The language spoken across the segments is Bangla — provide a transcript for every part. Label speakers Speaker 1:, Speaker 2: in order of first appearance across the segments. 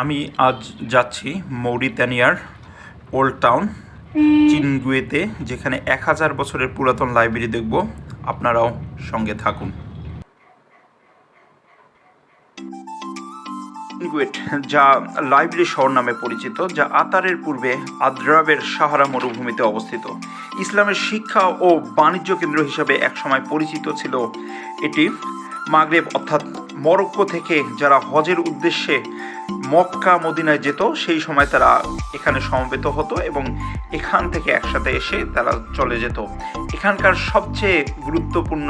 Speaker 1: আমি আজ যাচ্ছি মৌরিতানিয়ার ওল্ড টাউন, চিনগুয়েতে, যেখানে এক হাজার বছরের পুরাতন লাইব্রেরি দেখব। আপনারাও সঙ্গে থাকুন। চিনগুয়েট, যা লাইব্রেরি শহর নামে পরিচিত, যা আতারের পূর্বে আদ্রাবের সাহারা মরুভূমিতে অবস্থিত। ইসলামের শিক্ষা ও বাণিজ্য কেন্দ্র হিসাবে একসময় পরিচিত ছিল এটি। মাগরেব অর্থাৎ মরক্কো থেকে যারা হজের উদ্দেশ্যে মক্কা, মদিনায় যেত, সেই সময় তারা এখানে সমবেত হতো এবং এখান থেকে একসাথে এসে তারা চলে যেত। এখানকার সবচেয়ে গুরুত্বপূর্ণ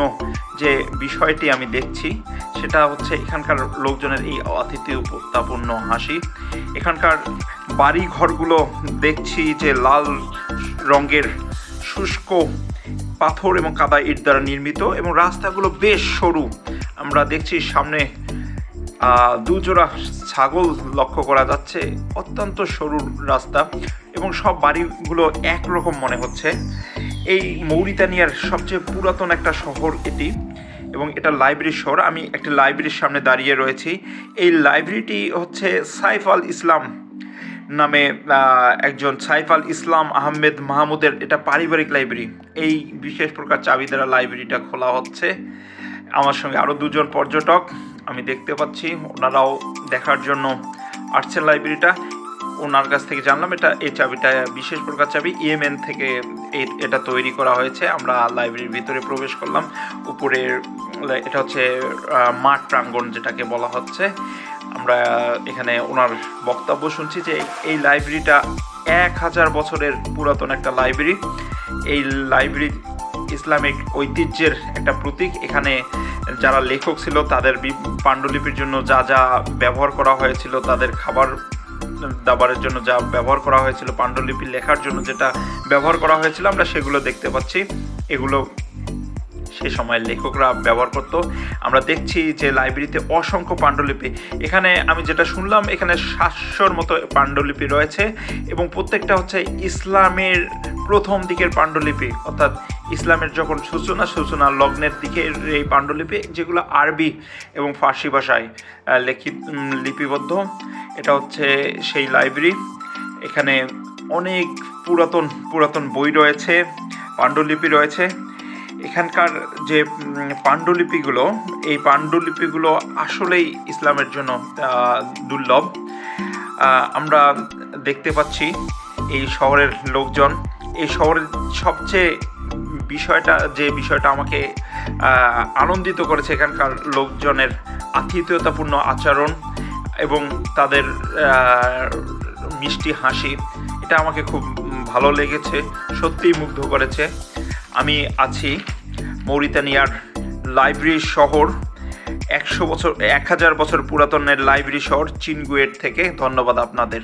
Speaker 1: যে বিষয়টি আমি দেখছি, সেটা হচ্ছে এখানকার লোকজনের এই আতিথ্যপূর্ণ হাসি। এখানকার বাড়ি ঘরগুলো দেখছি যে লাল রঙের শুষ্ক পাথর এবং কাদা ইট দ্বারা নির্মিত এবং রাস্তাগুলো বেশ সরু। আমরা দেখছি সামনে দুজোড়া ছাগল লক্ষ্য করা যাচ্ছে। অত্যন্ত সরু রাস্তা এবং সব বাড়িগুলো একরকম মনে হচ্ছে। এই মৌরিতানিয়ার সবচেয়ে পুরাতন একটা শহর এটি এবং এটা লাইব্রেরি শহর। আমি একটা লাইব্রেরির সামনে দাঁড়িয়ে রয়েছি। এই লাইব্রেরিটি হচ্ছে সাইফ আল ইসলাম নামে একজন সাইফ আল ইসলাম আহমেদ মাহমুদের এটা পারিবারিক লাইব্রেরি। এই বিশেষ প্রকার চাবি দ্বারা লাইব্রেরিটা খোলা হচ্ছে। আমার সঙ্গে আরও দুজন পর্যটক আমি দেখতে পাচ্ছি। ওনারাও দেখার জন্য আসছেন লাইব্রেরিটা। ওনার কাছ থেকে জানলাম এটা, এই চাবিটা বিশেষ প্রকার চাবি। ইএমএন থেকে এটা তৈরি করা হয়েছে। আমরা লাইব্রেরির ভিতরে প্রবেশ করলাম। উপরের এটা হচ্ছে মাঠ প্রাঙ্গণ যেটাকে বলা হচ্ছে। আমরা এখানে ওনার বক্তব্য শুনছি যে এই লাইব্রেরিটা এক হাজার বছরের পুরাতন একটা লাইব্রেরি। এই লাইব্রেরি ইসলামিক ঐতিহ্যের একটা প্রতীক। এখানে যারা লেখক ছিল, তাদের পাণ্ডুলিপির জন্য যা যা ব্যবহার করা হয়েছিল, তাদের খাবার দাবারের জন্য যা ব্যবহার করা হয়েছিল, পাণ্ডুলিপি লেখার জন্য যেটা ব্যবহার করা হয়েছিল, আমরা সেগুলো দেখতে পাচ্ছি। এগুলো সে সময় লেখকরা ব্যবহার করত। আমরা দেখছি যে লাইব্রেরিতে অসংখ্য পাণ্ডুলিপি। এখানে আমি যেটা শুনলাম, এখানে সাতশোর মতো পাণ্ডুলিপি রয়েছে এবং প্রত্যেকটা হচ্ছে ইসলামের প্রথম দিকের পাণ্ডুলিপি। অর্থাৎ ইসলামের যখন সূচনা সূচনা লগ্নের দিকের এই পাণ্ডুলিপি, যেগুলো আরবি এবং ফার্সি ভাষায় লিখিত লিপিবদ্ধ। এটা হচ্ছে সেই লাইব্রেরি। এখানে অনেক পুরাতন পুরাতন বই রয়েছে, পাণ্ডুলিপি রয়েছে। এখানকার যে পাণ্ডুলিপিগুলো, এই পাণ্ডুলিপিগুলো আসলেই ইসলামের জন্য দুর্লভ। আমরা দেখতে পাচ্ছি এই শহরের লোকজন। এই শহরের সবচেয়ে বিষয়টা, যে বিষয়টা আমাকে আনন্দিত করেছে এখানকার লোকজনের আতিথেয়তাপূর্ণ আচরণ এবং তাদের মিষ্টি হাসি, এটা আমাকে খুব ভালো লেগেছে, সত্যিই মুগ্ধ করেছে। আমি আছি মৌরিতানিয়ার লাইব্রেরি শহর। একশো বছর, এক হাজার বছর পুরাতনের লাইব্রেরি শহর চিনগুয়েট থেকে। ধন্যবাদ আপনাদের।